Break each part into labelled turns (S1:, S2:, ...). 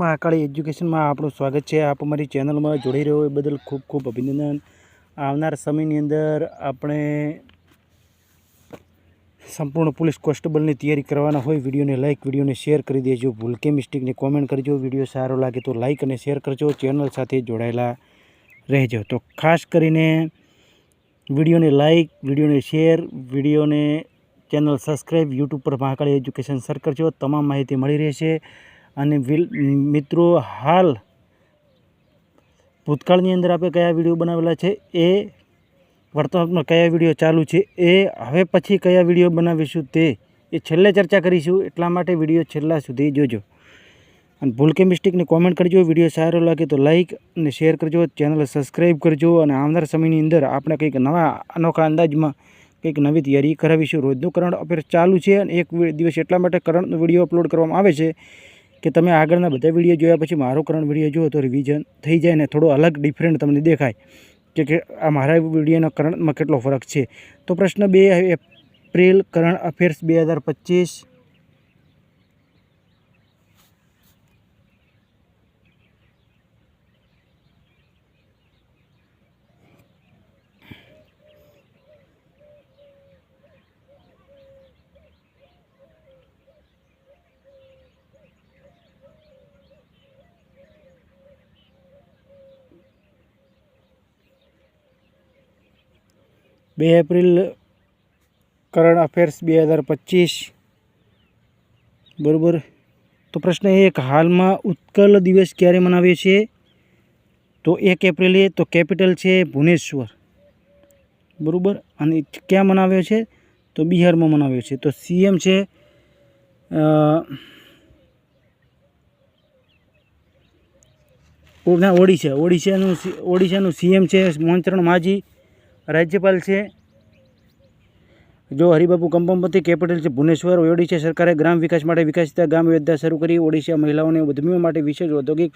S1: મહાકાળી એજ્યુકેશનમાં આપણું સ્વાગત છે. આપ અમારી ચેનલમાં જોડાઈ રહ્યો એ બદલ ખૂબ ખૂબ અભિનંદન. આવનાર સમયની અંદર આપણે સંપૂર્ણ પોલીસ કોન્સ્ટેબલની તૈયારી કરવાના હોય, વિડીયોને લાઇક વિડીયોને શેર કરી દેજો. ભૂલ કે મિસ્ટેકને કોમેન્ટ કરજો. વીડિયો સારો લાગે તો લાઇક અને શેર કરજો. ચેનલ સાથે જોડાયેલા રહેજો. તો ખાસ કરીને વિડીયોને લાઇક વિડીયોને શેર વિડીયોને ચેનલ સબસ્ક્રાઈબ યુટ્યુબ પર મહાકાળી એજ્યુકેશન સર કરજો. તમામ માહિતી મળી રહેશે. અને મિત્રો, હાલ ભૂતકાળની અંદર આપણે કયા વીડિયો બનાવેલા છે? એ વર્તમાનમાં કયા વીડિયો ચાલુ છે? એ હવે પછી કયા વીડિયો બનાવીશું તે એ છેલ્લે ચર્ચા કરીશું. એટલા માટે વીડિયો છેલ્લા સુધી જોજો. અને ભૂલ કે મિસ્ટેકને કોમેન્ટ કરજો. વીડિયો સારો લાગે તો લાઇક અને શેર કરજો. ચેનલ સબસ્ક્રાઈબ કરજો અને આવનાર સમયની અંદર આપણે કંઈક નવા, અનોખા અંદાજમાં કંઈક નવી તૈયારી કરાવીશું. રોજનું કરંટ અફેર ચાલુ છે અને એક દિવસ એટલા માટે કરંટનો વીડિયો અપલોડ કરવામાં આવે છે કે તમે આગળના બધા વીડિયો જોયા પછી મારો કરંટ વીડિયો જુઓ તો રિવિઝન થઈ જાય ને થોડો અલગ ડિફરન્ટ તમને દેખાય. કે આ મારા વિડીયોના કરંટમાં કેટલો ફરક છે? તો પ્રશ્ન બે એપ્રિલ કરંટ અફેર્સ બે હજાર પચીસ બે એપ્રિલ કરંટ અફેર્સ બે હજાર પચીસ. બરાબર? તો પ્રશ્ન એક હાલમાં ઉત્કલ દિવસ ક્યારે મનાવ્યો છે? તો એક એપ્રિલે તો કેપિટલ છે ભુવનેશ્વર. બરાબર? અને ક્યાં મનાવ્યો છે? તો બિહારમાં મનાવ્યો છે. તો સીએમ છે ના ઓડિશા. ઓડિશાનું ઓડિશાનું સીએમ છે મોહનચરણ માઝી રાજ્યપાલ છે. જો હરિબાબુ કંપમપતિ કેપિટલ છે, ભુવનેશ્વર ઓડિશા સરકારે ગ્રામ વિકાસ માટે વિકસિત ગામ યોજના શરૂ કરી, ઓડિશા મહિલાઓને ઉદ્યમીઓ માટે વિશેષ ઔદ્યોગિક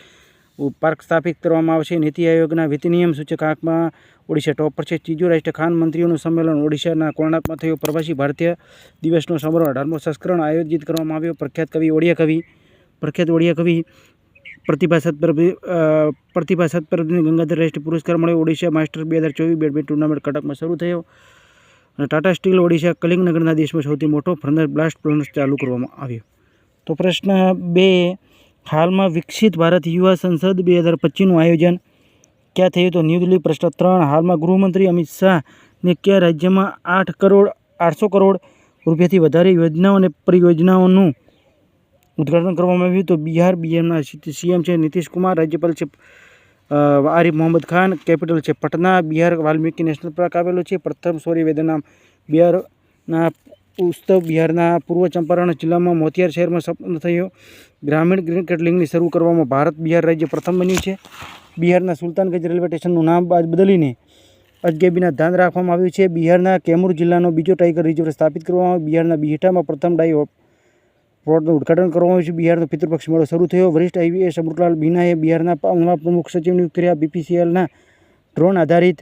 S1: પાર્ક સ્થાપિત કરવામાં આવશે. નીતિ આયોગના વિધિનિયમ સૂચકાંકમાં ઓડિશા ટોપ પર છે. ત્રીજું રાષ્ટ્રીય ખાન મંત્રીઓનું સંમેલન ઓડિશાના કોર્ણાકમાં થયું. પ્રવાસી ભારતીય દિવસનો સમારોહ અઢારમો સંસ્કરણ આયોજિત કરવામાં આવ્યો. પ્રખ્યાત કવિ ઓડિયા કવિ, પ્રખ્યાત ઓડિયા કવિ પ્રતિભા સત્પર અ, પ્રતિભા સત્પરને ગંગાધર રાષ્ટ્રીય પુરસ્કાર મળ્યો. ઓડિશા માસ્ટર બે હજાર ચોવીસ બેડમિન્ટન ટુર્નામેન્ટ કટકમાં શરૂ થયો. અને ટાટા સ્ટીલ ઓડિશા કલિંગનગરના દેશમાં સૌથી મોટો ફર્નર બ્લાસ્ટ પ્લાન્ટ ચાલુ કરવામાં આવ્યો. તો પ્રશ્ન બે હાલમાં વિકસિત ભારત યુવા સંસદ બે હજાર પચીસનું આયોજન ક્યાં થયું? તો ન્યૂ દિલ્હી પ્રશ્ન ત્રણ હાલમાં ગૃહમંત્રી અમિત શાહને કયા રાજ્યમાં આઠ કરોડ આઠસો કરોડ રૂપિયાથી વધારે યોજનાઓ અને પરિયોજનાઓનું ઉદ્ઘાટન કરવામાં આવ્યું તો બિહાર બિહારના સીએમ છે નીતિશ કુમાર, રાજ્યપાલ છે આરિફ મોહમ્મદ ખાન, કેપિટલ છે પટના, બિહાર વાલ્મીકી નેશનલ પાર્ક આવેલું છે. પ્રથમ સૌર્ય વેદનામ બિહારના ઉત્સવ બિહારના પૂર્વ ચંપારણ જિલ્લામાં મોતિયાર શહેરમાં સંપન્ન થયો. ગ્રામીણ ક્રિકેટ લીગની શરૂ કરવામાં ભારત બિહાર રાજ્ય પ્રથમ બન્યું છે. બિહારના સુલતાનગંજ રેલવે સ્ટેશનનું નામ બાદ બદલીને અજગેબીના ધાન રાખવામાં આવ્યું છે. બિહારના કેમૂર જિલ્લાનો બીજો ટાઈગર રિઝર્વ સ્થાપિત કરવામાં આવ્યો. બિહારના બિહટામાં પ્રથમ ડાઈ પ્લોટનું ઉદઘાટન કરવામાં આવ્યું છે. બિહારનો પિતૃપક્ષ મેળો શરૂ થયો. વરિષ્ઠ આઈવીએસ અમૃતલાલ બીનાએ બિહારના નવા પ્રમુખ સચિવ નિયુક્ત કર્યા. બીપીસીએલના ડ્રોન આધારિત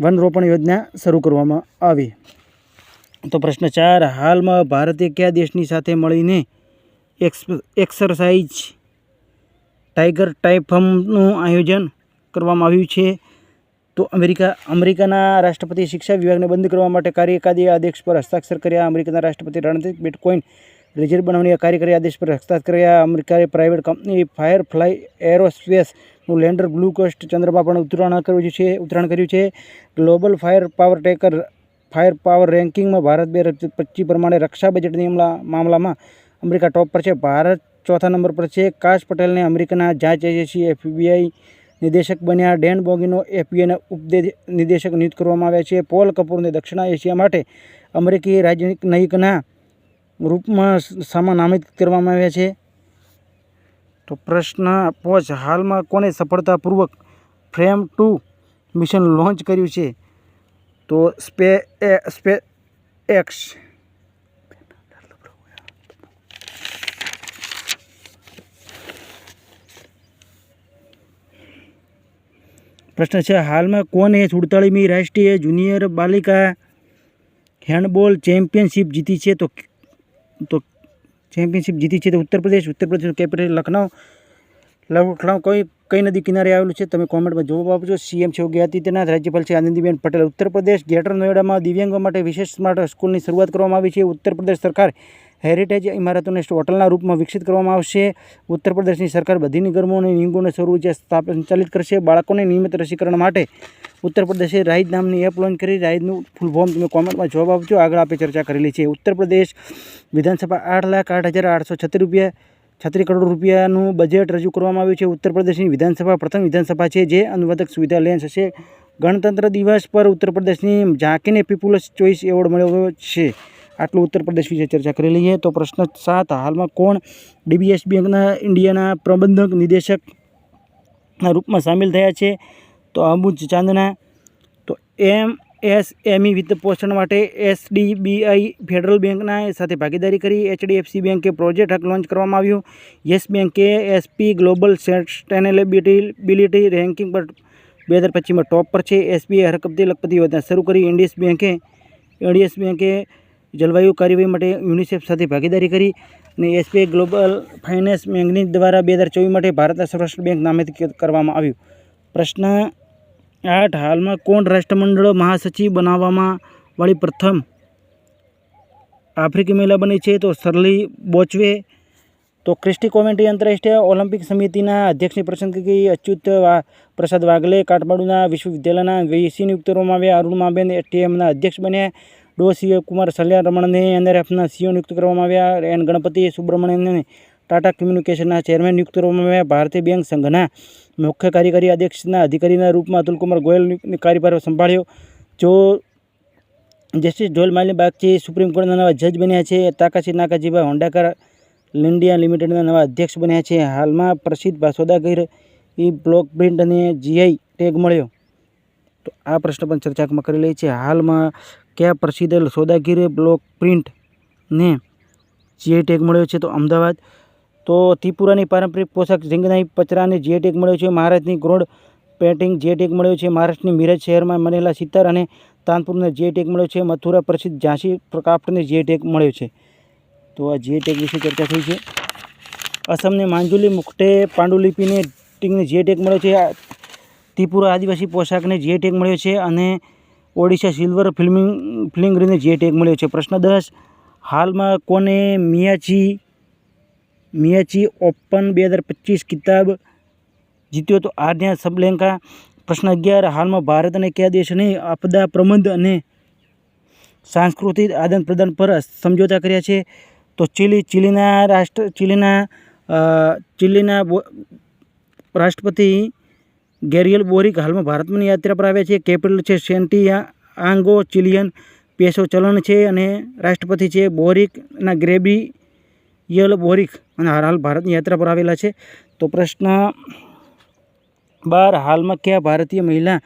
S1: વનરોપણ યોજના શરૂ કરવામાં આવી. તો પ્રશ્ન ચાર, હાલમાં ભારતે કયા દેશની સાથે મળીને એક્સ, એક્સરસાઇઝ ટાઈગર ટાઈફમનું આયોજન કરવામાં આવ્યું છે? તો અમેરિકા, અમેરિકાના રાષ્ટ્રપતિ શિક્ષા વિભાગને બંધ કરવા માટે કાર્યકારી આદેશ પર હસ્તાક્ષર કર્યા. અમેરિકાના રાષ્ટ્રપતિ રણદીપ બિટકોઇન રિઝર્વ બનાવવાની કાર્યકારી આદેશ પર હસ્તાક્ષર કર્યા અમેરિકાએ પ્રાઇવેટ કંપની ફાયરફ્લાય એરોસ્પેસનું લેન્ડર બ્લુ કોસ્ટ ચંદ્રમાં પણ ઉતરાણ કર્યું છે ઉતરાણ કર્યું છે. Global fire power tracker fire power રેન્કિંગમાં Bharat બે પચીસ પ્રમાણે રક્ષા બજેટની મામલામાં અમેરિકા ટોપ પર છે, ભારત ચોથા નંબર પર છે. કાશ પટેલને અમેરિકાના જાંચ એજન્સી એફબીઆઈ નિદેશક બન્યા, ડેન બોગીનો એફબીઆઈના ઉપદે નિદેશક નિયુક્ત કરવામાં આવ્યા છે. પોલ કપૂરને દક્ષિણ એશિયા માટે અમેરિકી રાજનયિકના રૂપમાં સામા નામિત કરવામાં આવ્યા છે. તો પ્રશ્ન પોચ, હાલમાં કોને સફળતાપૂર્વક ફ્રેમ ટુ મિશન લોન્ચ કર્યું છે? તો સ્પે સ્પે, એક્સ. પ્રશ્ન છે, હાલમાં કોને સુડતાળીમી રાષ્ટ્રીય જુનિયર બાલિકા હેન્ડબોલ ચેમ્પિયનશિપ જીતી છે? તો તો ચેમ્પિયનશિપ જીતી છે તો ઉત્તર પ્રદેશ, ઉત્તર પ્રદેશનું કેપિટલ લખનઉ. લખનઉ કઈ કઈ નદી કિનારે આવેલું છે તમે કોમેન્ટમાં જવાબ આપજો. સીએમ છે યોગી આદિત્યનાથ, રાજ્યપાલ છે આનંદીબેન પટેલ. ઉત્તર પ્રદેશ ગ્રેટર નોઈડામાં દિવ્યાંગો માટે વિશેષ સ્માર્ટ સ્કૂલની શરૂઆત કરવામાં આવી છે. ઉત્તર પ્રદેશ સરકાર હેરિટેજ ઇમારતોને હોટલના રૂપમાં વિકસિત કરવામાં આવશે. ઉત્તર પ્રદેશની સરકાર બધી નિગમો અને નિગમોને સૌર સંચાલિત કરશે. બાળકોને નિયમિત રસીકરણ માટે ઉત્તર પ્રદેશે રાઇડ નામની એપ લોન્ચ કરી રાઇડનું ફૂલ ફોર્મ તમે કોમેન્ટમાં જવાબ આપજો. આગળ આપણે ચર્ચા કરેલી છે. ઉત્તર પ્રદેશ વિધાનસભા આઠ લાખ આઠ હજાર આઠસો છત્રીસ રૂપિયા છત્રીસ કરોડ રૂપિયાનું બજેટ રજૂ કરવામાં આવ્યું છે. ઉત્તર પ્રદેશની વિધાનસભા પ્રથમ વિધાનસભા છે જે અનુવાદક સુવિધા લેન્સ હશે. ગણતંત્ર દિવસ પર ઉત્તર પ્રદેશની ઝાંકીને પીપુલ્સ ચોઇસ એવોર્ડ મળ્યો છે. આટલું ઉત્તર પ્રદેશ વિશે ચર્ચા કરી લઈએ તો પ્રશ્ન સાત, હાલમાં કોણ ડીબીએસ બેંકના ઇન્ડિયાના પ્રબંધક નિદેશકના રૂપમાં સામેલ થયા છે? તો અમુજ ચાંદના, તો એમ એસ એમઈ વિત્ત પોષણ માટે એસડીબીઆઈ ફેડરલ બેંકના સાથે ભાગીદારી કરી એચડીએફસી બેંકે પ્રોજેક્ટ હક લોન્ચ કરવામાં આવ્યું. યસ બેંકે એસપી ગ્લોબલ સસ્ટેનેબિલિટી રેન્કિંગ પર બે હજાર પચીસમાં ટોપ પર છે. એસબીઆઈ હરકતથી લખપતિ યોજના શરૂ કરી ઇન્ડિયસ બેંકે ઇન્ડિયસ બેંકે જલવાયુ કાર્યવાહી માટે યુનિસેફ સાથે ભાગીદારી કરી અને એસબીઆઈ ગ્લોબલ ફાઇનાન્સ બેંકની દ્વારા બે હજાર ચોવીસ માટે ભારતના સૌરાષ્ટ્ર બેંક નામેથી કરવામાં આવ્યું. પ્રશ્ન આઠ, હાલમાં કોણ રાષ્ટ્રમંડળ મહાસચિવ બનાવવામાં વાળી પ્રથમ આફ્રિકી મહિલા બની છે? તો સરલી બોચવે. તો ક્રિસ્ટી કોમેન્ટ્રી આંતરરાષ્ટ્રીય ઓલિમ્પિક સમિતિના અધ્યક્ષની પસંદગી અચ્યુત વા, પ્રસાદ વાગલે કાઠમાડુના વિશ્વવિદ્યાલયના વીસી નિયુક્ત કરવામાં આવ્યા અરુણમાબેન ટીએમના અધ્યક્ષ બન્યા. ડો સીઓ કુમાર સલ્યા રમણને એનઆરએફના સીઓ નિયુક્ત કરવામાં આવ્યા એન ગણપતિ સુબ્રમણ્યનને ટાટા કમ્યુનિકેશનના ચેરમેન નિયુક્ત કરવામાં આવ્યા. ભારતીય બેંક સંઘના મુખ્ય કાર્યકારી અધ્યક્ષના અધિકારીના રૂપમાં અતુલકુમાર ગોયલની કાર્યભાર સંભાળ્યો. જો જસ્ટિસ જોયલ માલની બાગચી સુપ્રીમ કોર્ટના નવા જજ બન્યા છે, તાકાશી નાકાજીભાઈ હોન્ડાકર લિન્ડિયા લિમિટેડના નવા અધ્યક્ષ બન્યા છે. હાલમાં પ્રસિદ્ધ સોદાગીર ઈ બ્લોક પ્રિન્ટ અને જીઆઈ ટેગ મળ્યો. તો આ પ્રશ્ન પણ ચર્ચામાં કરી લઈએ છીએ. હાલમાં કયા પ્રસિદ્ધ સોદાગીરી બ્લોક પ્રિન્ટને જીઆઈ ટેગ મળ્યો છે તો અમદાવાદ. તો ત્રિપુરાની પારંપરિક પોશાક ઝીંગનાઈ પચરાને જીઆઈ ટેગ મળ્યો છે, મહારાજની ગ્રોડ પેન્ટિંગ જીઆઈ ટેગ મળ્યો છે, મહારાષ્ટ્રની મિરજ શહેરમાં બનેલા સિતાર અને તાનપુરને જીઆઈ ટેગ મળ્યો છે, મથુરા પ્રસિદ્ધ ઝાંસી ક્રાફ્ટને જીઆઈ ટેગ મળ્યો છે. તો આ જીઆઈ ટેગ વિશે ચર્ચા થઈ છે. અસમને માંજુલી મુખટે પાંડુલિપિને ટીંગને જીઆઈ ટેગ મળ્યો છે ત્રિપુરા આદિવાસી પોશાકને જીઆઈ ટેગ મળ્યો છે અને ઓડિશા સિલ્વર ફિલ્મિંગ ફિલિંગરીને જે ટેગ મળ્યો છે. પ્રશ્ન દસ, હાલમાં કોને મિયાચી મિયાચી ઓપન બે હજાર પચીસ કિતાબ જીત્યો તો આર્યા સબલેન્કા પ્રશ્ન અગિયાર, હાલમાં ભારત અને કયા દેશની આપદા પ્રબંધ અને સાંસ્કૃતિક આદાન પ્રદાન પર સમજોતા કર્યા છે? તો ચીલી, ચીલીના રાષ્ટ્ર, ચીલીના ચીલીના રાષ્ટ્રપતિ ગેરિયલ બોરિક હાલમાં ભારતની યાત્રા પર આવ્યા છે. કેપિટલ છે સેન્ટિયા, આંગો, ચિલિયન, પેસો ચલણ છે અને રાષ્ટ્રપતિ છે બોરિકના ગ્રેબિયલ બોરિક. અને હાલ ભારતની યાત્રા પર આવેલા છે. તો પ્રશ્ન બાર, હાલમાં કયા ભારતીય મહિલા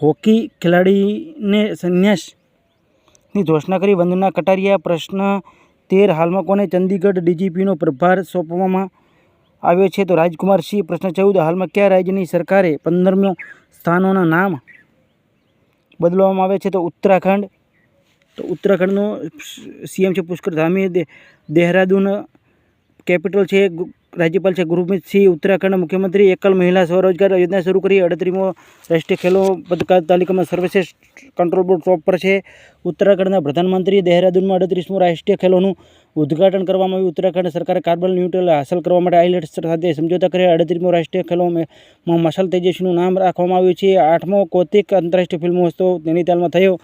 S1: હોકી ખેલાડીને સંન્યાસની ઘોષણા કરી? વંદના કટારિયા, પ્રશ્ન તેર, હાલમાં કોને ચંદીગઢ ડીજીપીનો પ્રભાર સોંપવામાં આવ્યો છે, તો રાજકુમાર સિંહ પ્રશ્ન ચૌદ, હાલમાં કયા રાજ્યની સરકારે પંદરમી સ્થાનોના નામ બદલવામાં આવે છે, તો ઉત્તરાખંડ, તો ઉત્તરાખંડનો સીએમ છે પુષ્કર ધામી દેહરાદૂન કેપિટલ છે રાજ્યપાલ છે ગુરમીત સિંહ ઉત્તરાખંડ મુખ્યમંત્રી, એકલ મહિલા સ્વરોજગાર યોજના શરૂ કરી, અડત્રીમો રાષ્ટ્રીય ખેલો પદકાર તાલિકામાં સર્વશ્રેષ્ઠ કંટ્રોલ બોર્ડ ટોપ પર છે, ઉત્તરાખંડના પ્રધાનમંત્રી, દેહરાદૂનમાં અડત્રીસમું રાષ્ટ્રીય ખેલોનું ઉદ્ઘાટન કરવામાં આવ્યું. ઉત્તરાખંડ સરકારે કાર્બન ન્યુટ્રલ હાંસલ કરવા માટે આઇલેટ્સ સાથે સમજોતા કર્યા. અડત્રીમો રાષ્ટ્રીય ખેલોમાં મશાલ તેજસ્વીનું નામ રાખવામાં આવ્યું છે. આઠમો કોતિક આંતરરાષ્ટ્રીય ફિલ્મ મહોત્સવ નૈનીતાલમાં થયો.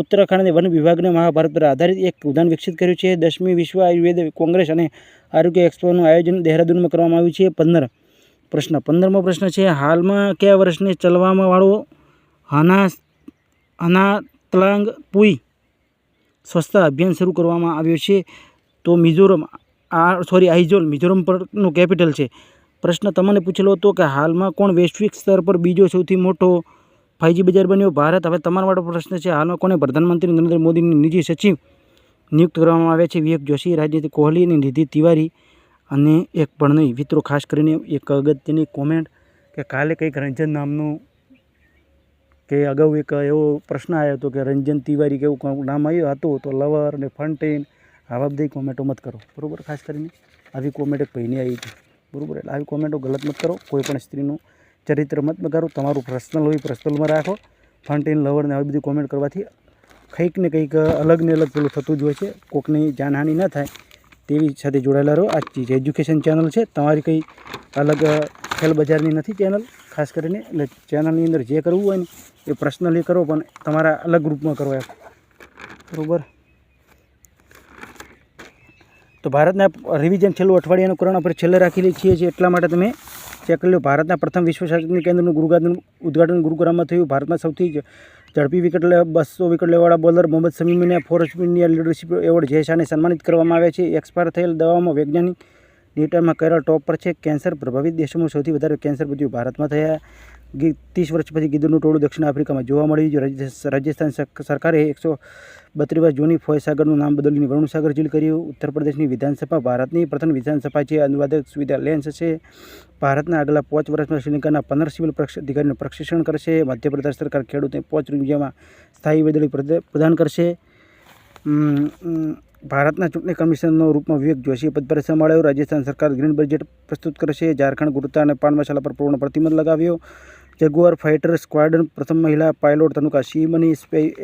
S1: ઉત્તરાખંડની વન વિભાગને મહાભારત પર આધારિત એક ઉદ્યાન વિકસિત કર્યું છે. દસમી વિશ્વ આયુર્વેદ કોંગ્રેસ અને આરોગ્ય એક્સપોનું આયોજન દહેરાદૂનમાં કરવામાં આવ્યું છે. પંદર પ્રશ્ન. પંદરમો પ્રશ્ન છે, હાલમાં કયા વર્ષને ચલવામાં વાળો હના હનાતલાંગ પુઈ સ્વચ્છતા અભિયાન શરૂ કરવામાં આવ્યું છે? તો મિઝોરમ, આ સોરી આઇઝોલ મિઝોરમ પરનું કેપિટલ છે. પ્રશ્ન તમને પૂછેલો હતો કે હાલમાં કોણ વૈશ્વિક સ્તર પર બીજો સૌથી મોટો ફાઇજી બજાર બન્યો? ભારત, હવે તમારા પ્રશ્ન છે, હાલમાં કોને પ્રધાનમંત્રી નરેન્દ્ર મોદીની નિજી સચિવ નિયુક્ત કરવામાં આવ્યા છે? વિવેક જોશી રાજનીતિ કોહલી અને નિધિ તિવારી અને એક પણ નહીં. મિત્રો, ખાસ કરીને એક અગત્યની કોમેન્ટ કે કાલે કંઈક રંજન નામનું કે અગાઉ એક એવો પ્રશ્ન આવ્યો હતો કે રંજન તિવારી કે એવું કંઈક નામ આવ્યું હતું, તો લવર અને ફન્ટેન બધી કોમેન્ટો મત કરો, બરાબર? ખાસ કરીને આવી કોમેન્ટ એક ભાઈની આવી હતી, બરાબર? એટલે આવી કોમેન્ટો ગલત મત કરો, કોઈ પણ સ્ત્રીનું ચરિત્ર મત બગાડો તમારું પર્સનલ હોય પર્સનલમાં રાખો. ફંટીન લવરને આવી બધી કોમેન્ટ કરવાથી કંઈક ને કંઈક અલગ ને અલગ પેલું થતું જ હોય છે. કોકની જાનહાનિ ન થાય તેવી સાથે જોડાયેલા રહો. આ ચીજ એજ્યુકેશન ચેનલ છે. તમારી કંઈ અલગ ખેલ બજારની નથી ચેનલ ખાસ કરીને એટલે ચેનલની અંદર જે કરવું હોય ને એ પર્સનલી કરો, પણ તમારા અલગ ગ્રુપમાં કરો એમ. બરાબર? તો ભારતના રિવિઝન છેલ્લું અઠવાડિયાનું કરણ આપણે છેલ્લે રાખી છીએ એટલા માટે તમે ચેક કરી લો. ભારતના પ્રથમ વિશ્વ શાસનની કેન્દ્રનું ગુરુગાદનું ઉદઘાટન ગુરુગ્રામમાં થયું. ભારતમાં સૌથી ઝડપી વિકેટ લે બસો વિકેટ લેવાળા બોલર મોહમ્મદ સમીમીને ફોરેસ્ટ ઇન્ડિયા લીડરશિપ એવોર્ડ જે શાને સન્માનિત કરવામાં આવ્યા છે. એક્સપાયર થયેલ દવામાં વૈજ્ઞાનિક ન્યૂટનમાં કેરળ ટોપ પર છે. કેન્સર પ્રભાવિત દેશોમાં સૌથી વધારે કેન્સર બધું ભારતમાં થયા. ત્રીસ વર્ષ પછી ગીદરનું ટોળું દક્ષિણ આફ્રિકામાં જોવા મળ્યું છે. રાજસ્થાન સર- સરકારે એકસો બત્રીસ વર્ષ જૂની ફોયસાગરનું નામ બદલીને વરુણસાગર ઝીલ કર્યું. ઉત્તર પ્રદેશની વિધાનસભા ભારતની પ્રથમ વિધાનસભા છે. અનુવાદક સુવિધા લેન્સ છે. ભારતના આગલા પાંચ વર્ષમાં શ્રીલંકાના પંદર સિવિલ અધિકારીનું પ્રશિક્ષણ કરશે. મધ્યપ્રદેશ સરકાર ખેડૂતને પાંચ રૂપિયામાં સ્થાયી વીજળી પ્રદ- પ્રદાન કરશે. ભારતના ચૂંટણી કમિશનનો રૂપમાં વિવેક જોશીએ પદભાર સંભાળ્યો. રાજસ્થાન સરકાર ગ્રીન બજેટ પ્રસ્તુત કરશે. ઝારખંડ ગુરુતા અને પાન મસાલા પર પૂર્ણ પ્રતિબંધ લગાવ્યો. જગુઆર ફાઇટર સ્ક્વાડ્રન પ્રથમ મહિલા પાયલોટ તનુકા સિંહ બની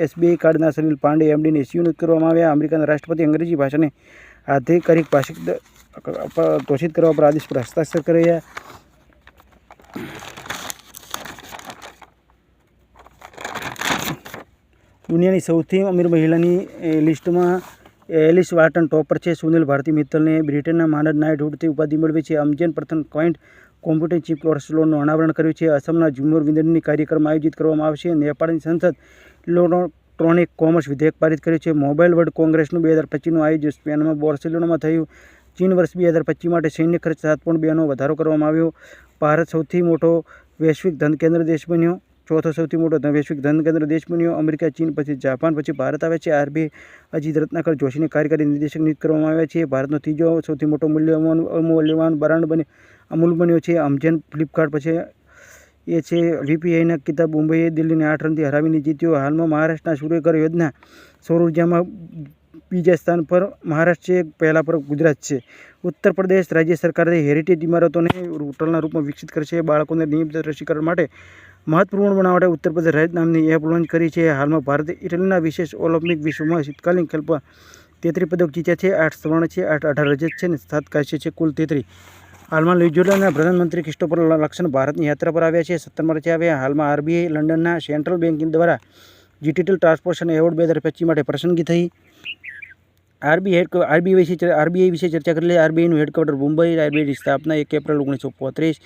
S1: એસબીઆઈ કાર્ડના સનિલ પાંડે એમડીને નિયુક્ત કરવામાં આવ્યા. અમેરિકાના રાષ્ટ્રપતિ અંગ્રેજી ભાષાને આધિકારિક ભાષિક ઘોષિત કરવા પર આદેશ પર હસ્તાક્ષર કર્યા દુનિયાની સૌથી અમીર મહિલાની લિસ્ટમાં એલિસ વાર્ટન ટોપર છે. સુનિલ ભારતી મિત્તલને બ્રિટનના માનદ નાઇટહુડથી ઉપાધિ મેળવી છે. અમજેન પ્રથમ પોઈન્ટ કોમ્પ્યુટર ચીફ કોર્સલોનું અનાવરણ કર્યું છે. અસમના જુમોર વિંદનની કાર્યક્રમ આયોજિત કરવામાં આવશે. નેપાળની સંસદ ઇલેક્ટ્રોનિક કોમર્સ વિધેયક પારિત કર્યું છે. મોબાઈલ વર્લ્ડ કોંગ્રેસનું બે હજાર પચીસનું આયોજન સ્પેનમાં બોર્સેલોનામાં થયું. ચીન વર્ષ બે હજાર પચીસ માટે સૈન્ય ખર્ચ સાત પોઈન્ટ બેનો વધારો કરવામાં આવ્યો. ભારત સૌથી મોટો વૈશ્વિક ધન કેન્દ્ર દેશ બન્યો. ચોથો સૌથી મોટો વૈશ્વિક ધન કેન્દ્ર દેશ બન્યો. અમેરિકા, ચીન પછી જાપાન પછી ભારત આવે છે. આરબીઆઈ અજીત રત્નાકર જોશીને કાર્યકારી નિર્દેશક નિયુક્ત કરવામાં આવ્યા છે. ભારતનો ત્રીજો સૌથી મોટો મૂલ્યવાન મૂલ્યવાન બ્રાન્ડ બને અમૂલ બન્યો છે. અમજન ફ્લિપકાર્ટ પછી એ છે વીપીઆઈના કિતાબ મુંબઈએ દિલ્હીને આઠ રનથી હરાવીને જીત્યો. હાલમાં મહારાષ્ટ્રના સૂર્યકર યોજના સૌર ઉર્જામાં બીજા સ્થાન પર મહારાષ્ટ્ર છે, પહેલા પર ગુજરાત છે. ઉત્તર પ્રદેશ રાજ્ય સરકારે હેરિટેજ ઇમારતોને હોટલના રૂપમાં વિકસિત કરશે બાળકોને નિયમિત રસીકરણ માટે મહત્વપૂર્ણ બનાવવા માટે ઉત્તર પ્રદેશ રાજ્ય નામની એપ લોન્ચ કરી છે. હાલમાં ભારતે ઇટલીના વિશેષ ઓલિમ્પિક વિશ્વમાં શીતકાલીન ખેલ પર તેત્રીસ પદક જીત્યા છે. આઠ સ્વર્ણ છે, આઠ અઢાર રજત છે અને સાત કાંસ્ય છે. કુલ તેત્રીસ હાલમાં ન્યૂઝીલેન્ડના પ્રધાનમંત્રી ક્રિસ્ટોફર લક્ષણ ભારતની યાત્રા પર આવ્યા છે. સત્તર માર્ચે આવ્યા હાલમાં આરબીઆઈ લંડનના સેન્ટ્રલ બેન્કિંગ દ્વારા ડિજિટલ ટ્રાન્સપોર્ટેશન એવોર્ડ બે હજાર પચીસ માટે પસંદગી થઈ. આરબી હેડ આરબીઆઈ વિશે આરબીઆઈ વિશે ચર્ચા કરી લઈએ. આરબીઆઈનું હેડક્વાર્ટર મુંબઈ આરબીઆઈની સ્થાપના એક એપ્રિલ ઓગણીસો પોત્રીસ.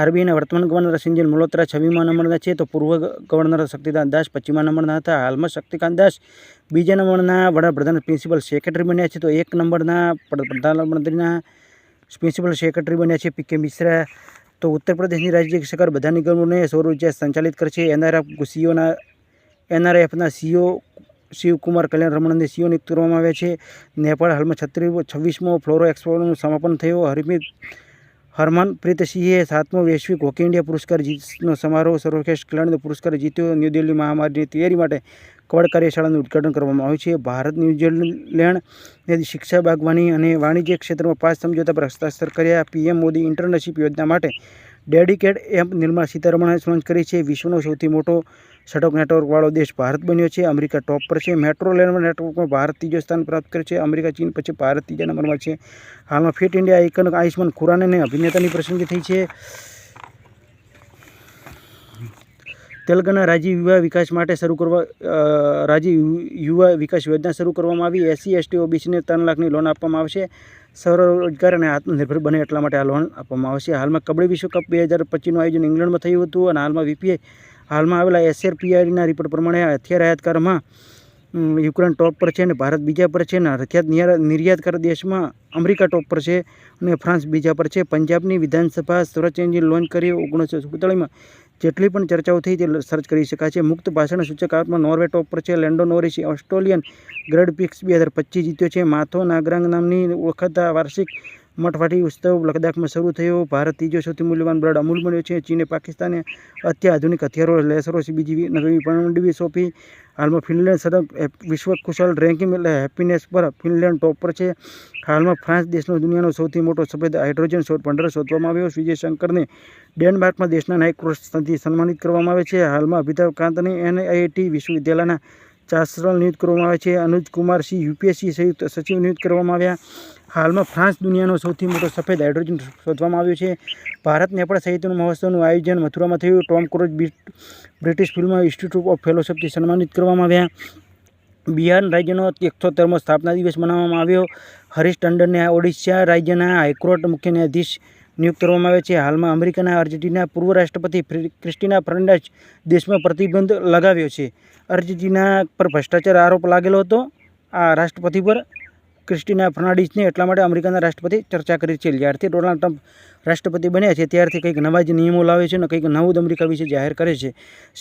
S1: આરબીઆઈના વર્તમાન ગવર્નર સંજય મલ્હોત્રા છવ્વીમાં નંબરના છે. તો પૂર્વ ગવર્નર શક્તિકાંત દાસ પચીમા નંબરના હતા. હાલમાં શક્તિકાંત દાસ બીજા નંબરના વડાપ્રધાન, પ્રિન્સિપલ સેક્રેટરી બન્યા છે. તો એક નંબરના પ્રધાનમંત્રીના પ્રિન્સિપલ સેક્રેટરી બન્યા છે પી કે મિશ્રા. તો ઉત્તર પ્રદેશની રાજ્ય સરકાર બધા નિગમોને સૌર ઊર્જા સંચાલિત કરશે. એનઆરએફ સીઓના એનઆરએફના સીઓ શિવકુમાર કલ્યાણ રમણને સીઓ નિયુક્ત કરવામાં આવ્યા છે. નેપાળ હાલમાં છત્રીસ, છવ્વીસમો ફ્લોરો એક્સપોનું સમાપન થયો. હરમિત હરમનપ્રીત સિંહે સાતમો વૈશ્વિક હોકી ઇન્ડિયા પુરસ્કાર જીતનો સમારોહ સર્વશ્રેષ્ઠ ખેલાડીનો પુરસ્કાર જીત્યો. ન્યૂ દિલ્હી મહામારીની તૈયારી માટે કવડ કાર્યશાળાનું ઉદ્ઘાટન કરવામાં આવ્યું છે. ભારત, ન્યૂઝીલેન્ડ શિક્ષા બાગવાની અને વાણિજ્ય ક્ષેત્રમાં પાંચ સમજોતા પર હસ્તાક્ષર કર્યા. પીએમ મોદી ઇન્ટર્નશીપ યોજના માટે ડેડિકેટ એપ નિર્મલા સીતારમણે લોન્ચ કરી છે. વિશ્વનો સૌથી મોટો સડક નેટવર્કવાળો દેશ ભારત બન્યો છે. અમેરિકા ટોપ પર છે. મેટ્રો રેલ નેટવર્કમાં ભારત ત્રીજો સ્થાન પ્રાપ્ત કરે છે. અમેરિકા ચીન પછી ભારત ત્રીજા નંબરમાં છે. હાલમાં ફિટ ઇન્ડિયા આઇકન આયુષ્માન ખુરાનાને અભિનેતાની પસંદગી થઈ છે. તેલંગાણા રાજ્ય યુવા વિકાસ માટે શરૂ કરવા રાજ્ય યુવા વિકાસ યોજના શરૂ કરવામાં આવી. એસસી, એસટી, ઓબીસીને ત્રણ લાખની લોન આપવામાં આવશે. સ્વરોજગાર અને આત્મનિર્ભર બને એટલા માટે આ લોન આપવામાં આવશે. હાલમાં કબડ્ડી વિશ્વકપ બે હજાર પચીસનું આયોજન ઇંગ્લેન્ડમાં થયું હતું અને હાલમાં વીપીઆઈ હાલમાં આવેલા એસઆરપીઆઈના રિપોર્ટ પ્રમાણે હથિયાર આયાતકારમાં યુક્રેન ટોપ પર છે અને ભારત બીજા પર છે. અને હથિયાર નિર્યા- નિર્યાતકાર દેશમાં અમેરિકા ટોપ પર છે અને ફ્રાન્સ બીજા પર છે. પંજાબની વિધાનસભા સર્ચ એન્જિન લોન્ચ કરી ઓગણીસો સુડતાલીસમાં જેટલી પણ ચર્ચાઓ થઈ તે સર્ચ કરી શકાય છે. મુક્ત ભાષણ સૂચકાંકમાં નોર્વે ટોપ પર છે. Lando Norris Australian grand prix બે હજાર પચીસ જીત્યો છે. માથો નાગરાંગ નામની ઓળખાતા વાર્ષિક મઠવાટી ઉત્સવ લદ્દાખમાં શરૂ થયો. ભારત ત્રીજો સૌથી મૂલ્યવાન બ્લડ અમૂલ બન્યો છે. ચીને પાકિસ્તાને અત્યાધુનિક હથિયારો, લેસરો બીજી નવી પણવડી સોંપી. હાલમાં ફિનલેન્ડ સતત વિશ્વ કુશળ રેન્કિંગ એટલે હેપીનેસ પર ફિનલેન્ડ ટોપ પર છે. હાલમાં ફ્રાન્સ દેશનો દુનિયાનો સૌથી મોટો સફેદ હાઇડ્રોજન શોધ ભંડાર શોધવામાં આવ્યો. વિજય શંકરને ડેનમાર્કમાં દેશના નાયક ક્રોસથી સન્માનિત કરવામાં આવે છે. હાલમાં અમિતાભ કાંતને એનઆઈટી વિશ્વવિદ્યાલયના ચાન્સલર નિયુક્ત કરવામાં આવે છે. અનુજ કુમાર સિંહ યુપીએસસી સંયુક્ત સચિવ નિયુક્ત કરવામાં આવ્યા. હાલમાં ફ્રાન્સ દુનિયાનો સૌથી મોટો સફેદ હાઇડ્રોજન શોધવામાં આવ્યો છે. ભારત નેપાળ સહિતનું મહોત્સવનું આયોજન મથુરામાં થયું. Tom Cruise British film institute of ફેલોશિપથી સન્માનિત કરવામાં આવ્યા. બિહાર રાજ્યનો એકોતેરમો સ્થાપના દિવસ મનાવવામાં આવ્યો. હરીશ ટંડનને ઓડિશા રાજ્યના હાઈકોર્ટ મુખ્ય ન્યાયાધીશ નિયુક્ત કરવામાં આવે છે. હાલમાં અમેરિકાના અર્જેન્ટિના પૂર્વ રાષ્ટ્રપતિ ક્રિસ્ટિના ફર્નાન્ડેઝ દેશમાં પ્રતિબંધ લગાવ્યો છે. અર્જેન્ટિના પર ભ્રષ્ટાચાર આરોપ લાગેલો હતો. આ રાષ્ટ્રપતિ પર ક્રિસ્ટિના ફર્નાડિસને એટલા માટે અમેરિકાના રાષ્ટ્રપતિ ચર્ચા કરી છે. જ્યારથી ડોનાલ્ડ ટ્રમ્પ રાષ્ટ્રપતિ બન્યા છે, ત્યારથી કંઈક નવા જ નિયમો લાવે છે અને કંઈક નવું અમેરિકા વિશે જાહેર કરે છે.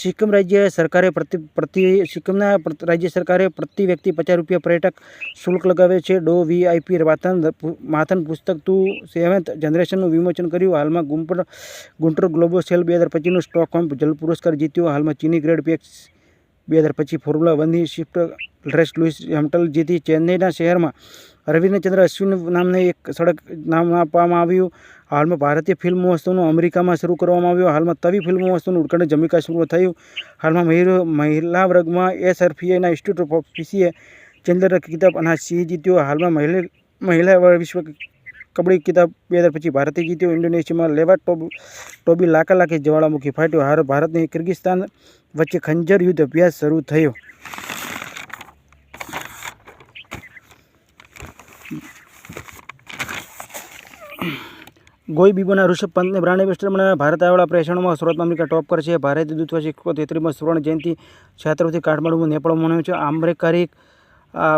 S1: સિક્કિમ રાજ્ય સરકારે પ્રતિ પ્રતિ, સિક્કિમના રાજ્ય સરકારે પ્રતિ વ્યક્તિ પચાસ રૂપિયા પર્યટક શુલ્ક લગાવે છે. ડો વીઆઈપી વાતન માથન પુસ્તક ટુ સેવન્થ જનરેશનનું વિમોચન કર્યું. હાલમાં ગુમ્પર ગુંટર ગ્લોબલ સેલ બે હજાર પચીસનું સ્ટોકહોમ જલ પુરસ્કાર જીત્યો. હાલમાં ચીની ગ્રેડ પેક્સ બે હજાર પચીસ ફોર્મ્યુલા વનની શિફ્ટ રેસ લુઇસ હેમ્ટલ જીતી ચેન્નઈના શહેરમાં રવિન્દ્રચંદ્ર અશ્વિન નામને એક સડક નામ આપવામાં આવ્યું. હાલમાં ભારતીય ફિલ્મ મહોત્સવનું અમેરિકામાં શરૂ કરવામાં આવ્યું. હાલમાં તવી ફિલ્મ મહોત્સવનું ઉદઘાટન જમ્મુ કાશ્મીરમાં થયું. હાલમાં મહિલા વર્ગમાં એસઆરપીઆઈના ઇન્સ્ટિટ્યૂટ ઓફ પીસીએ ચંદ્ર કિતાબ અનાજ સિંહ જીત્યો. હાલમાં મહિલા મહિલા વિશ્વ કબડ્ડી કિતાબ બે હજાર પચીસ ભારતે જીત્યો ઇન્ડોનેશિયામાં લેવા ટોબ, ટોબી લાખા લાખે જ્વાળામુખી ફાટ્યો. હાર, ભારતની કિર્ગિસ્તાન વચ્ચે ખંજર યુદ્ધ અભ્યાસ શરૂ થયો. ગોઈ બીબોના ઋષભ પંતને બ્રાન્ડ એમ્બેસેડર બનાવ્યા. ભારત આવેલા પ્રેષણોમાં સુરતમાં અમેરિકા ટોપ કરશે ભારતીય દૂતાવાસ એકસો તેત્રીસમાં સુવર્ણ જયંતિ છાત્રવૃત્તિ કાઠમાડુંમાં નેપાળમાં મનાવ્યું છે. આંબેકારિક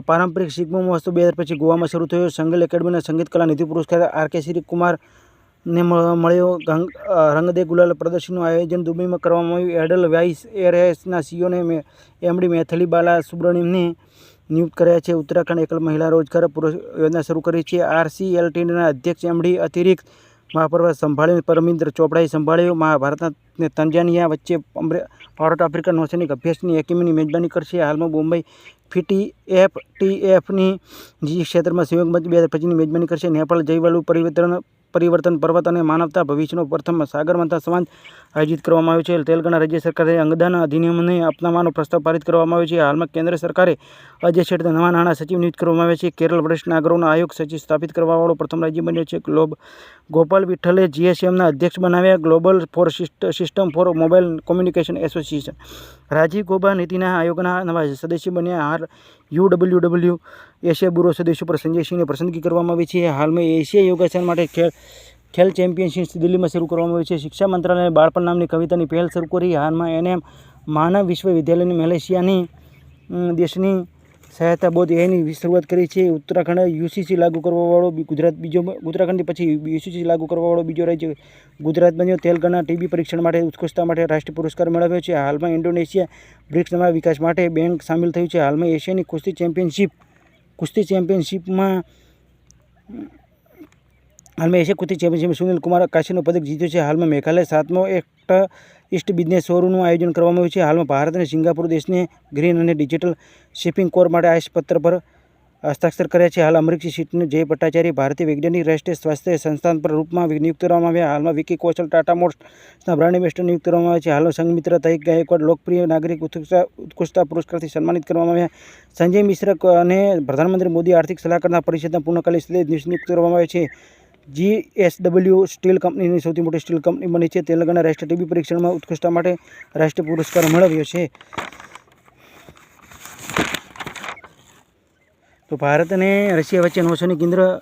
S1: પારંપરિક શિગમો મહોત્સવ બે હજાર પછી ગોવામાં શરૂ થયો. સંગલ એકેડમીના સંગીત કલા નિધિ પુરસ્કાર આર કે શ્રી કુમારને મળ્યો રંગદે ગુલાલ પ્રદર્શનનું આયોજન દુબઈમાં કરવામાં આવ્યું. એડલ વાઇસ એરએસના સીઓને એમડી મેથલી બાલા સુબ્રમણ્યમને નિયુક્ત કર્યા છે. ઉત્તરાખંડ એકલ મહિલા રોજગાર યોજના શરૂ કરી છે. આરસીએલટીના અધ્યક્ષ એમડી અતિરિક્ત મહાપર્વત સંભાળ્યું. પરમિન્દ્ર ચોપડાએ સંભાળ્યું. મહાભારતના તંજાનિયા વચ્ચે ભારત આફ્રિકા નૌસૈનિક અભ્યાસની એકેડમીની મેજબાની કરશે. હાલમાં મુંબઈ ફિટી એફ જી ક્ષેત્રમાં મંચ બે હજાર પચીસની મેજબાની કરશે. નેપાળ જૈવાલુ પરિવર્તન પરિવર્તન પર્વત અને માનવતા ભવિષ્યનો પ્રથમ સાગરમંથન સમાજ આયોજિત કરવામાં આવ્યો છે. તેલંગાણા રાજ્ય સરકારે અંગદાન અધિનિયમને અપનાવવાનો પ્રસ્તાવ પારિત કરવામાં આવ્યો છે. હાલમાં કેન્દ્ર સરકારે અજય શેઠ નવા નાણાં સચિવ નિયુક્ત કરવામાં આવ્યા છે. કેરળ વરિષ્ઠ નાગરોના આયોગ સચિવ સ્થાપિત કરવાવાળો પ્રથમ રાજ્ય બન્યો છે. ગ્લોબ ગોપાલ વિઠ્ઠલે જીએસએમના અધ્યક્ષ બનાવ્યા. Global for system for mobile communication association. Rajiv Gauba નીતિના આયોગના નવા સદસ્ય બન્યા. હાલ યુડબલ્યુ ડબલ્યુ એશિયા બ્યુરો સદસ્ય પર સંજય સિંહની પસંદગી કરવામાં આવી છે. હાલમાં એશિયા યોગાસન માટે ખેલ ખેલ ચેમ્પિયનશિપ દિલ્હીમાં શરૂ કરવામાં આવી છે. શિક્ષા મંત્રાલયે બાળપણ નામની કવિતાની પહેલ શરૂ કરી. હાલમાં એને માનવ વિશ્વવિદ્યાલયની મલેશિયાની દેશની સહાયતા બોધ એની શરૂઆત કરી છે. ઉત્તરાખંડ યુસીસી લાગુ કરવાવાળો ગુજરાત બીજો ઉત્તરાખંડથી પછી યુસીસી લાગુ કરવાવાળો બીજો રાજ્ય ગુજરાત બન્યો તેલંગાણા ટીબી પરીક્ષણ માટે ઉત્કૃષ્ટતા માટે રાષ્ટ્રીય પુરસ્કાર મેળવ્યો છે. હાલમાં ઇન્ડોનેશિયા બ્રિક્સના વિકાસ માટે બેંક સામેલ થયું છે. હાલમાં એશિયાની કુસ્તી ચેમ્પિયનશિપ કુસ્તી ચેમ્પિયનશિપમાં હાલમાં એશિયા કુસ્તી ચેમ્પિયનશિપ સુનિલ કુમાર કાશીનો પદક જીત્યો છે. હાલમાં મેઘાલય સાતમો, એક્ટ ઇસ્ટ બિઝનેસ શોરૂમનું આયોજન કરવામાં આવ્યું છે. હાલમાં ભારત અને સિંગાપુર દેશને ગ્રીન અને ડિજિટલ શિપિંગ કોર માટે આ પત્ર પર હસ્તાક્ષર કર્યા છે. હાલ અમરીકી સીટને જય ભટ્ટાચાર્ય ભારતીય વૈજ્ઞાનિક રાષ્ટ્રીય સ્વાસ્થ્ય સંસ્થાન પર રૂપમાં નિયુક્ત કરવામાં આવ્યા. હાલમાં વિકી કૌશલ, ટાટા મોટર્સના બ્રાન્ડ એમ્બેસેડર નિયુક્ત કરવામાં આવ્યા છે. હાલમાં સંઘમિત્ર તહીક ગાયકવાડ લોકપ્રિય નાગરિક ઉત્કૃષ્ટતા પુરસ્કારથી સન્માનિત કરવામાં આવ્યા. સંજય મિશ્ર અને પ્રધાનમંત્રી મોદી આર્થિક સલાહકારના પરિષદના પૂર્ણકાલીન સદસ્ય નિયુક્ત કરવામાં આવે છે. જીએસડબલ્યુ સ્ટીલ કંપનીની સૌથી મોટી સ્ટીલ કંપની બની છે. તેલંગાણા રાષ્ટ્રીય ટીબી પરીક્ષણમાં ઉત્કૃષ્ટતા માટે રાષ્ટ્રીય પુરસ્કાર મેળવ્યો છે. તો ભારત અને રશિયા વચ્ચે નૌસૈનિક કેન્દ્ર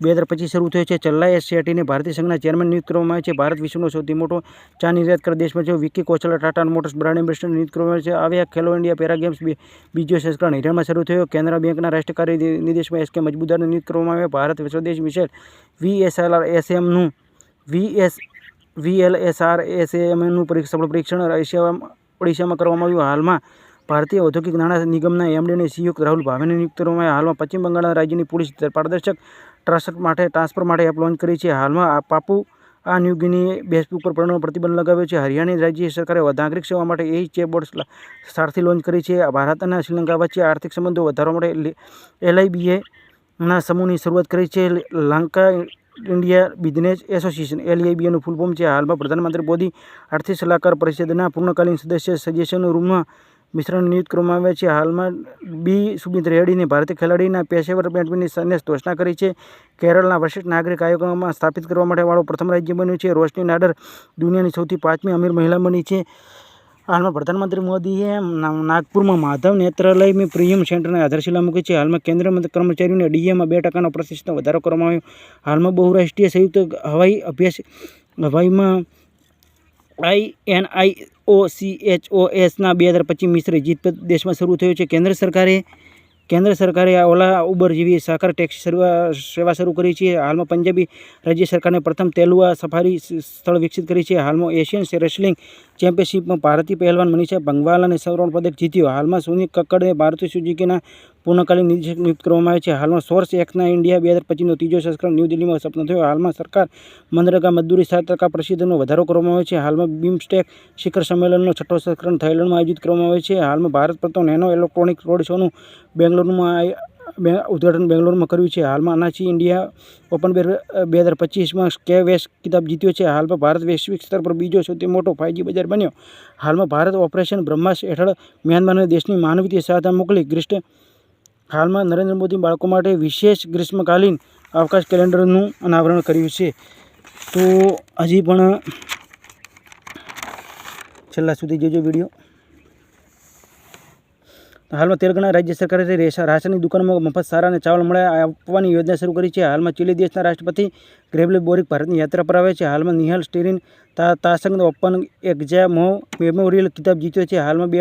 S1: બે હજાર પચીસ શરૂ થયો છે. ચલ્લા એસસીઆરટીને ભારતીય સંઘના ચેરમેન નિયુક્ત કરવામાં આવે છે. ભારત વિશ્વનો સૌથી મોટો ચા નિર્યાત નિર્યાતકર દેશમાં છે Vicky Kaushal Tata Motors brand ambassador નિયુક્ત કરવામાં આવે છે. આવ્યા ખેલો ઇન્ડિયા પેરા ગેમ્સ બીજો સંસ્કરણ હિરાણમાં શરૂ થયો. કેનરા બેંકના રાષ્ટ્રીય કાર્ય નિદેશમાં એસ કે મજબૂદારને નિયુક્ત કરવામાં આવ્યા. ભારત સ્વદેશ મિસાઇલ વીએસએલઆર એસએમનું વીએસ વીએલએસઆર એસએમનું સફળ પરીક્ષણ એશિયામાં ઓડિશામાં કરવામાં આવ્યું. હાલમાં ભારતીય ઔદ્યોગિક નાણાં નિગમના એમડી અને સીયુક્ત રાહુલ ભાવેને નિયુક્ત કરવામાં હાલમાં પશ્ચિમ બંગાળના રાજ્યની પોલીસ પારદર્શક ટ્રસ્ટ માટે ટ્રાન્સફર માટે એપ લોન્ચ કરી છે. હાલમાં પાપુ આ ન્યૂ ગિનીએ બેસબુક પર પરણવાનો પ્રતિબંધ લગાવ્યો છે. હરિયાણા રાજ્ય સરકારે નાગરિક સેવા માટે એ ચેટબોટ સારથી લોન્ચ કરી છે. ભારત અને શ્રીલંકા વચ્ચે આર્થિક સંબંધો વધારવા માટે એલઆઈબીએ ના સમૂહની શરૂઆત કરી છે. લંકા ઇન્ડિયા બિઝનેસ એસોસિએશન, એલઆઈબીએનું ફૂલ ફોર્મ છે. હાલમાં પ્રધાનમંત્રી મોદી આર્થિક સલાહકાર પરિષદના પૂર્ણકાલીન સદસ્ય સજેશન રૂમમાં મિશ્રણ નિયુક્ત કરવામાં આવ્યા છે. હાલમાં બી સુમિત રેડ્ડીને ભારતીય ખેલાડીના પેશેવર બેડમિન્ટનની સંન્યાસ ઘોષણા કરી છે. કેરળના વરિષ્ઠ નાગરિક આયોગમાં સ્થાપિત કરવા માટે વાળો પ્રથમ રાજ્ય બન્યું છે. રોશની નાડર દુનિયાની સૌથી પાંચમી અમીર મહિલા બની છે. હાલમાં પ્રધાનમંત્રી મોદીએ નાગપુરમાં માધવ નેત્રાલય મેં પ્રીમિયમ સેન્ટરની આધારશિલા મૂકી છે. હાલમાં કેન્દ્રીય કર્મચારીઓને ડીએમાં બે ટકાનો પ્રતિશતનો વધારો કરવામાં આવ્યો. હાલમાં બહુરાષ્ટ્રીય સંયુક્ત હવાઈ અભ્યાસ હવાઈમાં I N I O C H O એસના બે હજાર પચીસ મિશ્ર જીત દેશમાં શરૂ થયો છે. કેન્દ્ર સરકારે કેન્દ્ર સરકારે આ ઓલા ઉબર જેવી સાકર ટેક્સી સેવા શરૂ કરી છે. હાલમાં પંજાબી રાજ્ય સરકારને પ્રથમ તેલુઆ સફારી સ્થળ વિકસિત કરી છે. હાલમાં એશિયન રેસલિંગ ચેમ્પિયનશિપમાં ભારતીય પહેલવાન મનીષા ભંગવાલાને સૌરણ પદક જીત્યો. હાલમાં સુનિલ કક્કડે ભારતીય સુઝુકીના પૂર્ણકાલીન નિરીક્ષક નિયુક્ત કરવામાં આવે છે. હાલમાં સોર્સ એક્ટના ઇન્ડિયા બે હજાર પચીસનો ત્રીજો સંસ્કરણ ન્યૂ દિલ્હીમાં સપનો થયો. હાલમાં સરકાર મનરેગા મજદૂરી સાત ટકા પ્રસિદ્ધનો વધારો કરવામાં આવ્યો છે. હાલમાં બિમસ્ટેક શિખર સંમેલનનો છઠ્ઠો સંસ્કરણ થાઇલેન્ડમાં આયોજિત કરવામાં આવે છે. હાલમાં ભારત પ્રથમ નેનો ઇલેક્ટ્રોનિક રોડ શોનું બેંગ્લોરમાં ઉદ્ઘાટન બેંગ્લોરમાં કર્યું છે. હાલમાં અનાચી ઇન્ડિયા ઓપન બે બે હજાર પચીસમાં કે વેસ્ટ કિતાબ જીત્યો છે. હાલમાં ભારત વૈશ્વિક સ્તર પર બીજો સૌથી મોટો ફાઇવજી બજાર બન્યો. હાલમાં ભારત ઓપરેશન બ્રહ્માસ હેઠળ મ્યાનમારને દેશની માનવીય સહાયતા મોકલી. ગ્રીષ્મ હાલમાં નરેન્દ્ર મોદી બાળકો માટે વિશેષ ગ્રીષ્મકાલીન અવકાશ કેલેન્ડરનું અનાવરણ કર્યું છે. તો હજી પણ છેલ્લા સુધી જોજો વીડિયો. હાલમાં તેલંગાણા રાજ્ય સરકારે રેશા રાશનની દુકાનોમાં મફત સારા અને ચાવલ મળે આપવાની યોજના શરૂ કરી છે. હાલમાં ચીલી દેશના રાષ્ટ્રપતિ ગ્રેબલે બોરિક ભારતની યાત્રા પર આવે છે. હાલમાં નિહાલ સ્ટેરિન તાસંગ ઓપન એક્ઝા મો મેમોરિયલ કિતાબ જીત્યો છે. હાલમાં બે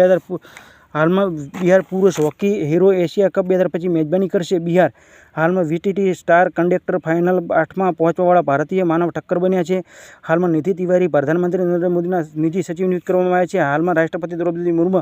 S1: હાલમાં બિહાર પુરુષ હોકી હીરો એશિયા કપ બે હજાર પછી મેજબાની કરશે. બિહાર હાલમાં વીટીટી સ્ટાર કંડક્ટર ફાઇનલ આઠમાં પહોંચવાવાળા ભારતીય માનવ ઠક્કર બન્યા છે. હાલમાં નિધિ તિવારી પ્રધાનમંત્રી નરેન્દ્ર મોદીના નિજી સચિવ નિયુક્ત કરવામાં આવ્યા છે. હાલમાં રાષ્ટ્રપતિ દ્રૌપદી મુર્મુ